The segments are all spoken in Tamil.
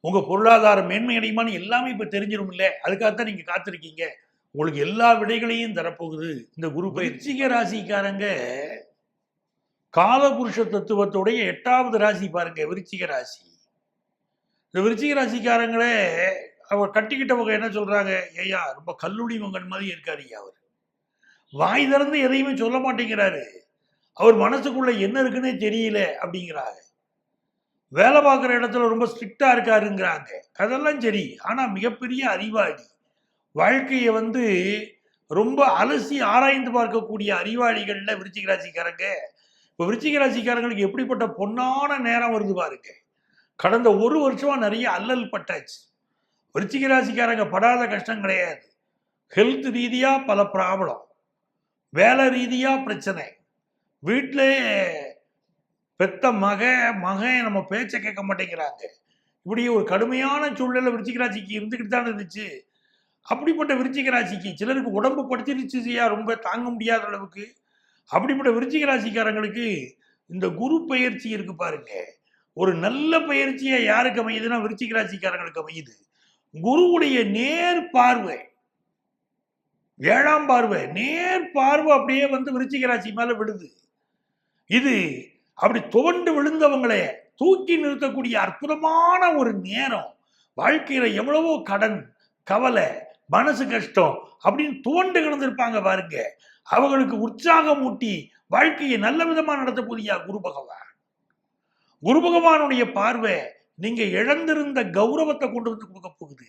உங்க பொருளாதாரம் மேன்மை அடையுமான்னு எல்லாமே இப்ப தெரிஞ்சிடும் இல்ல அதுக்காகத்தான் நீங்க காத்திருக்கீங்க. உங்களுக்கு எல்லா விடைகளையும் தரப்போகுது. இந்த குரு பயிற்சிக ராசிக்காரங்க காலபுருஷ தத்துவத்துடைய எட்டாவது ராசி பாருங்க விருச்சிக ராசி. இந்த விருச்சிக ராசிக்காரங்களே அவர் கட்டிக்கிட்டவங்க என்ன சொல்றாங்க? ஐயா ரொம்ப கல்லுடி மங்கன் மாதிரி இருக்காரு ஐயா அவர். வாய் திறந்து எதையுமே சொல்ல மாட்டேங்கிறாரு. அவர் மனசுக்குள்ள என்ன இருக்குன்னே தெரியல அப்படிங்கிறாங்க. வேலை பார்க்குற இடத்துல ரொம்ப ஸ்ட்ரிக்டாக இருக்காருங்கிறாங்க. அதெல்லாம் சரி. ஆனால் மிகப்பெரிய அறிவாளி. வாழ்க்கையை வந்து ரொம்ப அலசி ஆராய்ந்து பார்க்கக்கூடிய அறிவாளிகளில் விருச்சிக ராசிக்காரங்க. இப்போ விருச்சிக ராசிக்காரங்களுக்கு எப்படிப்பட்ட பொன்னான நேரம் வருது பாருங்க. கடந்த ஒரு வருஷமா நிறைய அல்லல் பட்டாச்சு. விருச்சிக ராசிக்காரங்க படாத கஷ்டம் கிடையாது. ஹெல்த் ரீதியாக பல ப்ராப்ளம் வேலை ரீதியாக பிரச்சனை. வீட்டிலே பெத்த மக மகன் நம்ம பேச்சை கேட்க மாட்டேங்கிறாங்க. இப்படி ஒரு கடுமையான சூழ்நிலை விருச்சிகராசிக்கு இருந்துக்கிட்டு தான் இருந்துச்சு. அப்படிப்பட்ட விருச்சிகராசிக்கு சிலருக்கு உடம்பு படுத்திருச்சுயா? ரொம்ப தாங்க முடியாத அளவுக்கு. அப்படிப்பட்ட விருச்சிகராசிக்காரங்களுக்கு இந்த குரு பயிற்சி இருக்கு பாருங்க. ஒரு நல்ல பயிற்சியை யாருக்கு அமையுதுன்னா விருச்சிகராசிக்காரங்களுக்கு அமையுது. குருவுடைய நேர் பார்வை. ஏழாம் பார்வை. நேர் பார்வை அப்படியே வந்து விருச்சிகராசி மேலே மேல விழுது. இது அப்படி துவண்டு விழுந்தவங்களே தூக்கி நிறுத்தக்கூடிய அற்புதமான ஒரு நேரம். வாழ்க்கையில எவ்வளவோ கடன் கவலை மனசு கஷ்டம் அப்படின்னு துவண்டு கிடந்திருப்பாங்க பாருங்க. அவங்களுக்கு உற்சாகம் ஊட்டி வாழ்க்கையை நல்ல விதமா நடத்த போதியா குரு பகவான்? குரு பகவானுடைய பார்வை நீங்க இழந்திருந்த கௌரவத்தை கொண்டு வந்து கொடுக்க போகுது.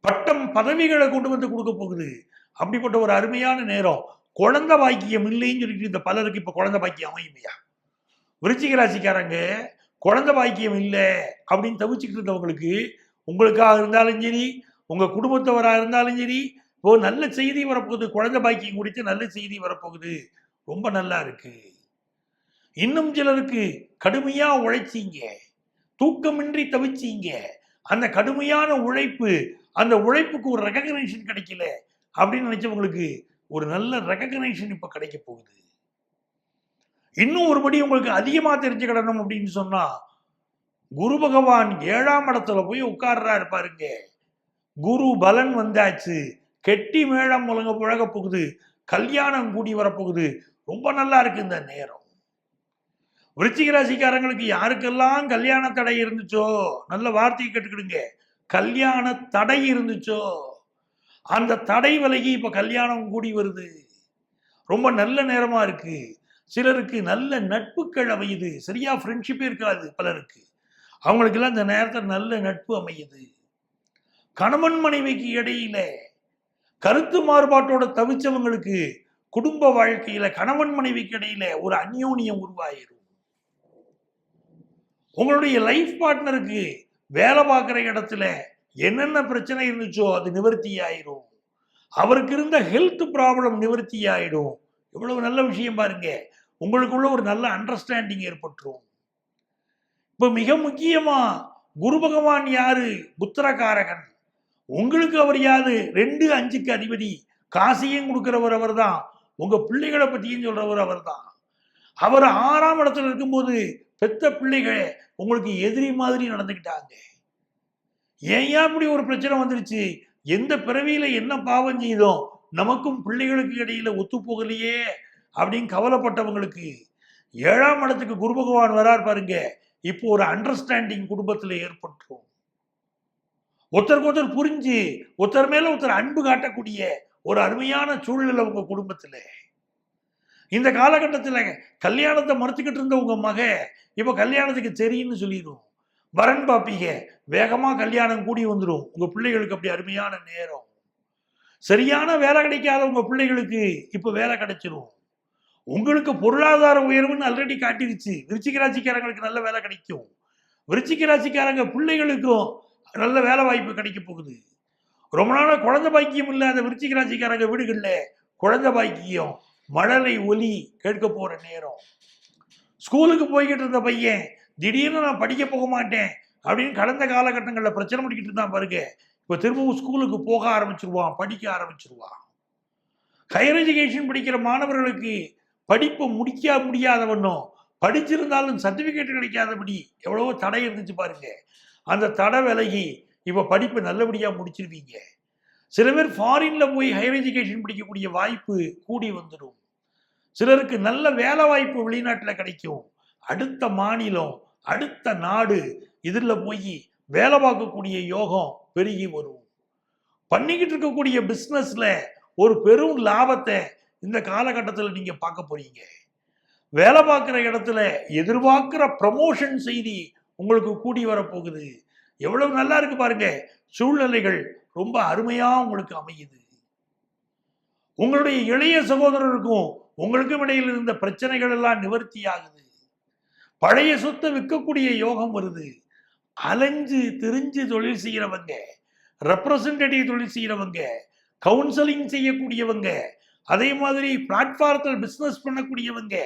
பட்டம் பதவிகளை கொண்டு வந்து கொடுக்க போகுது. அப்படிப்பட்ட ஒரு அருமையான நேரம். குழந்தை பாக்கியம் இல்லைன்னு சொல்லிட்டு இந்த பலருக்கு இப்ப குழந்தை பாக்கியம் அமையுமையா? விருச்சிக ராசிக்காரங்க குழந்தை பாக்கியம் இல்லை அப்படின்னு தவிச்சுக்கிட்டு இருந்தவங்களுக்கு உங்களுக்காக இருந்தாலும் சரி உங்கள் குடும்பத்தவராக இருந்தாலும் சரி இப்போ நல்ல செய்தி வரப்போகுது. குழந்தை பாக்கியம் குறித்து நல்ல செய்தி வரப்போகுது. ரொம்ப நல்லா இருக்கு. இன்னும் சிலருக்கு கடுமையாக உழைச்சீங்க. தூக்கமின்றி தவிச்சீங்க. அந்த கடுமையான உழைப்பு அந்த உழைப்புக்கு ஒரு ரெகக்னேஷன் கிடைக்கல அப்படின்னு நினச்சவங்களுக்கு ஒரு நல்ல ரெகக்னேஷன் இப்போ கிடைக்க போகுது. இன்னும் ஒருபடி உங்களுக்கு அதிகமாக தெரிஞ்சுக்கிடணும் அப்படின்னு சொன்னால் குரு பகவான் ஏழாம் இடத்துல போய் உட்கார்றாரு பாருங்க. குரு பலன் வந்தாச்சு. கெட்டி மேளம் முழங்க புழக போகுது. கல்யாணம் கூடி வரப்போகுது. ரொம்ப நல்லா இருக்கு இந்த நேரம். விருச்சிக ராசிக்காரங்களுக்கு யாருக்கெல்லாம் கல்யாண தடை இருந்துச்சோ நல்ல வார்த்தையை கேட்டுக்கிடுங்க. கல்யாண தடை இருந்துச்சோ அந்த தடை விலகி இப்ப கல்யாணம் கூடி வருது. ரொம்ப நல்ல நேரமா இருக்கு. சிலருக்கு நல்ல நட்புகள் அமையுது. சரியா ஃப்ரெண்ட்ஷிப்பே இருக்காது பலருக்கு. அவங்களுக்கெல்லாம் இந்த நேரத்தில் நல்ல நட்பு அமையுது. கணவன் மனைவிக்கு இடையில கருத்து மாறுபாட்டோட தவிச்சவங்களுக்கு குடும்ப வாழ்க்கையில கணவன் மனைவிக்கு இடையில ஒரு அந்யோன்யம் உருவாயிரும். உங்களுடைய லைஃப் பார்ட்னருக்கு வேலை பார்க்குற இடத்துல என்னென்ன பிரச்சனை இருந்துச்சோ அது நிவர்த்தி ஆயிரும். அவருக்கு இருந்த ஹெல்த் ப்ராப்ளம் நிவர்த்தி ஆயிடும். எவ்வளவு நல்ல விஷயம் பாருங்க. உங்களுக்குள்ள ஒரு நல்ல அண்டர்ஸ்டாண்டிங் ஏற்பட்டுரும். இப்போ மிக முக்கியமா குரு பகவான் யாரு? புத்திரகாரகன் உங்களுக்கு அவர் யாரு ரெண்டு அஞ்சுக்கு அதிபதி. காசையும் கொடுக்கிறவர் அவர் தான் உங்க பிள்ளைகளை பற்றியும் சொல்றவர் அவர் தான் அவர் ஆறாம் இடத்துல இருக்கும்போது பெத்த பிள்ளைகள் உங்களுக்கு எதிரி மாதிரி நடந்துக்கிட்டாங்க. ஏன் ஏன் இப்படி ஒரு பிரச்சனை வந்துருச்சு? எந்த பிறவியில என்ன பாவம் செய்தோம்? நமக்கும் பிள்ளைகளுக்கு இடையில ஒத்து போகலையே அப்படின்னு கவலைப்பட்டவங்களுக்கு ஏழாம் இடத்துக்கு குரு பகவான் வரார் பாருங்க. இப்போ ஒரு அண்டர்ஸ்டாண்டிங் குடும்பத்துல ஏற்பட்டுரும். ஒருத்தருக்கு ஒருத்தர் புரிஞ்சு ஒருத்தர் மேல ஒருத்தர் அன்பு காட்டக்கூடிய ஒரு அருமையான சூழ்நிலை உங்க குடும்பத்தில். இந்த காலகட்டத்தில் கல்யாணத்தை மறுத்துக்கிட்டு இருந்த உங்க மக இப்ப கல்யாணத்துக்கு சரின்னு சொல்லிடும் வரன் பாப்பீங்க வேகமா கல்யாணம் கூடி வந்துடும் உங்க பிள்ளைகளுக்கு அப்படி அருமையான நேரம். சரியான வேலை கிடைக்காத உங்க பிள்ளைகளுக்கு இப்ப வேலை கிடைச்சிரும். உங்களுக்கு பொருளாதார உயர்வுன்னு ஆல்ரெடி காட்டிருச்சு. விருச்சிக ராசிக்காரங்களுக்கு நல்ல வேலை கிடைக்கும். விருச்சிக ராசிக்காரங்க பிள்ளைகளுக்கும் நல்ல வேலை வாய்ப்பு கிடைக்க போகுது. ரொம்ப நாளா குழந்தை பாக்கியம் இல்லாத விருச்சிக ராசிக்காரங்க வீடுகள்ல குழந்தை பாக்கியம் மழலை ஒலி கேட்க போற நேரம். ஸ்கூலுக்கு போய்கிட்டு இருந்த பையன் திடீர்னு நான் படிக்க போக மாட்டேன் அப்படின்னு கடந்த காலகட்டங்களில் பிரச்சனை பண்ணிக்கிட்டு இருந்தான் பாருங்க. இப்போ திரும்பவும் ஸ்கூலுக்கு போக ஆரம்பிச்சிருவான் படிக்க ஆரம்பிச்சிருவான். ஹையர் எஜுகேஷன் படிக்கிற மாணவர்களுக்கு படிப்பை முடிக்க முடியாதவனும் படிச்சிருந்தாலும் சர்டிஃபிகேட் கிடைக்காதபடி எவ்வளவோ தடை இருந்துச்சு பாருங்க. அந்த தடை விலகி இப்போ படிப்பை நல்லபடியாக முடிச்சிருவீங்க. சில பேர் ஃபாரின்ல போய் ஹையர் எஜுகேஷன் படிக்கக்கூடிய வாய்ப்பு கூடி வந்துடும். சிலருக்கு நல்ல வேலை வாய்ப்பு வெளிநாட்டில் கிடைக்கும். அடுத்த மாநிலம் அடுத்த நாடு இதில் போய் வேலை பார்க்கக்கூடிய யோகம் பெருகி வரும். பண்ணிக்கிட்டு இருக்கக்கூடிய பிஸ்னஸ்ல ஒரு பெரும் லாபத்தை இந்த காலகட்டத்தில் நீங்க பார்க்க போறீங்க. வேலை பார்க்குற இடத்துல எதிர்பார்க்கிற ப்ரமோஷன் செய்தி உங்களுக்கு கூடி வரப்போகுது எவ்வளவு நல்லா இருக்கு பாருங்க. சூழ்நிலைகள் ரொம்ப அருமையா உங்களுக்கு அமையுது. உங்களுடைய இளைய சகோதரருக்கும் உங்களுக்கும் இடையில் இருந்த பிரச்சனைகள் எல்லாம் நிவர்த்தி ஆகுது. பழைய சொத்தை விற்கக்கூடிய யோகம் வருது. அலைஞ்சு திரிஞ்சு தொழில் செய்கிறவங்க ரெப்ரசன்டேட்டிவ் தொழில் செய்கிறவங்க கவுன்சிலிங் செய்யக்கூடியவங்க அதே மாதிரி பிளாட்ஃபாரத்தில் பிஸ்னஸ் பண்ணக்கூடியவங்க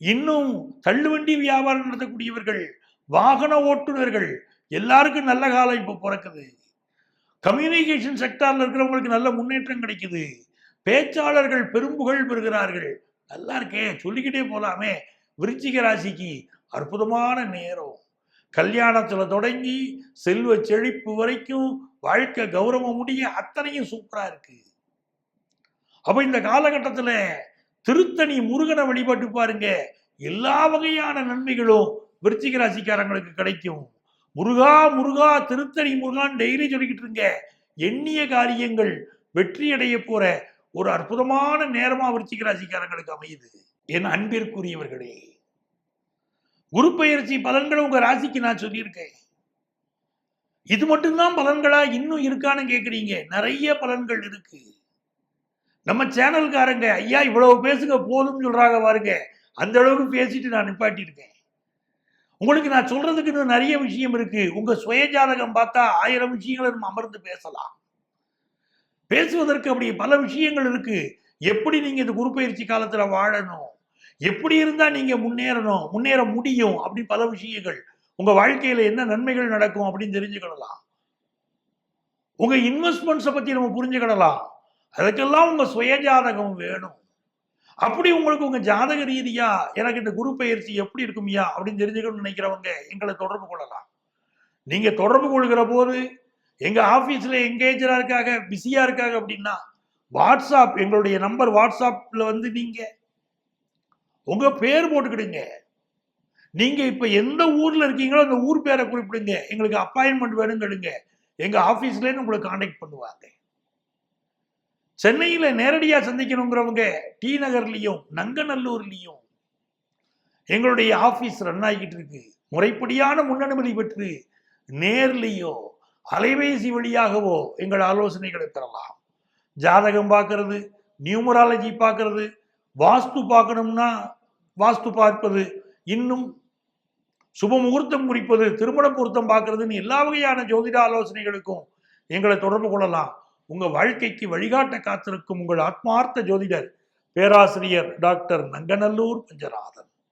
இன்னும் தள்ளுவண்டி வியாபாரம் நடத்தக்கூடியவர்கள் வாகன ஓட்டுநர்கள் எல்லாருக்கும் நல்ல காலம் இப்போ பிறக்குது. கம்யூனிகேஷன் செக்டார்ல இருக்கிறவங்களுக்கு நல்ல முன்னேற்றம் கிடைக்குது. பேச்சாளர்கள் பெரும்புகழ் பெறுகிறார்கள். நல்லா இருக்கே சொல்லிக்கிட்டே போகலாமே விருச்சிக ராசிக்கு அற்புதமான நேரம். கல்யாணத்தில் தொடங்கி செல்வ செழிப்பு வரைக்கும் வாழ்க்கை கௌரவம் முடிய அத்தனையும் சூப்பராக இருக்கு. அப்போ இந்த காலகட்டத்தில் திருத்தணி முருகனை வழிபட்டு பாருங்க. எல்லா வகையான நன்மைகளும் விருச்சிக ராசிக்காரங்களுக்கு கிடைக்கும். முருகா முருகா திருத்தணி முருகான் டெய்லி சொல்லிக்கிட்டு இருங்க. எண்ணிய காரியங்கள் வெற்றி அடைய போற ஒரு அற்புதமான நேரமா விருச்சிக ராசிக்காரங்களுக்கு அமையுது. என் அன்பிற்குரியவர்களே. குரு பயிற்சி பலன்களை உங்க ராசிக்கு நான் சொல்லியிருக்கேன். இது மட்டும்தான் பலன்களா இன்னும் இருக்கான்னு கேக்குறீங்க. நிறைய பலன்கள் இருக்கு. நம்ம சேனல்காரங்க ஐயா இவ்வளவு பேசுங்க போதும்னு சொல்றாங்க பாருங்க. அந்த அளவுக்கு பேசிட்டு நான் நிப்பாட்டியிருக்கேன். உங்களுக்கு நான் சொல்றதுக்கு இன்னும் நிறைய விஷயம் இருக்கு. உங்க சுயஜாதகம் பார்த்தா ஆயிரம் விஷயங்களை நம்ம அமர்ந்து பேசலாம். பேசுவதற்கு அப்படி பல விஷயங்கள் இருக்கு. எப்படி நீங்க இந்த குரு பயிற்சி காலத்துல வாழணும்? எப்படி இருந்தால் நீங்கள் முன்னேறணும் முன்னேற முடியும் அப்படி பல விஷயங்கள். உங்கள் வாழ்க்கையில் என்ன நன்மைகள் நடக்கும் அப்படின்னு தெரிஞ்சுக்கிடலாம் உங்கள் இன்வெஸ்ட்மெண்ட்ஸை பற்றி நம்ம புரிஞ்சுக்கிடலாம் அதுக்கெல்லாம் உங்கள் சுய ஜாதகம் வேணும். அப்படி உங்களுக்கு உங்கள் ஜாதக ரீதியா எனக்கு இந்த குரு பயிற்சி எப்படி இருக்கும்யா அப்படின்னு தெரிஞ்சுக்கணும்னு நினைக்கிறவங்க எங்களை தொடர்பு கொள்ளலாம். நீங்கள் தொடர்பு கொள்கிற போது எங்கள் ஆஃபீஸில் எங்கேஜராக இருக்காங்க பிஸியாக இருக்காங்க அப்படின்னா வாட்ஸ்அப் எங்களுடைய நம்பர் வாட்ஸ்அப்பில் வந்து நீங்கள் உங்க பேர் போட்டுக்கிடுங்க. நீங்க இப்ப எந்த ஊர்ல இருக்கீங்களோ அந்த ஊர் பேரை குறிப்பிடுங்க. எங்களுக்கு அப்பாயின்மெண்ட் வேணுங்கிடுங்க எங்க ஆபீஸ்ல உங்களை காண்டாக்ட் பண்ணுவாங்க. சென்னையில நேரடியா சந்திக்கணுங்கிறவங்க டி நகர்லயும் நங்கநல்லூர்லயும் எங்களுடைய ஆபீஸ் ரன் ஆகிட்டு இருக்கு. முறைப்படியான முன்னனுமதி பெற்று நேர்லயோ அலைபேசி வழியாகவோ எங்கள் ஆலோசனைகளை பெறலாம். ஜாதகம் பார்க்கறது நியூமராலஜி பார்க்கறது வாஸ்து பார்க்கணும்னா வாஸ்து பார்ப்பது இன்னும் சுப முகூர்த்தம் குறிப்பது திருமண பொருத்தம் பார்க்கறதுன்னு எல்லா வகையான ஜோதிட ஆலோசனைகளுக்கும் எங்களை தொடர்பு கொள்ளலாம். உங்க வாழ்க்கைக்கு வழிகாட்ட காத்திருக்கும் உங்கள் ஆத்மார்த்த ஜோதிடர் பேராசிரியர் டாக்டர் நங்கநல்லூர் பஞ்சநாதன்.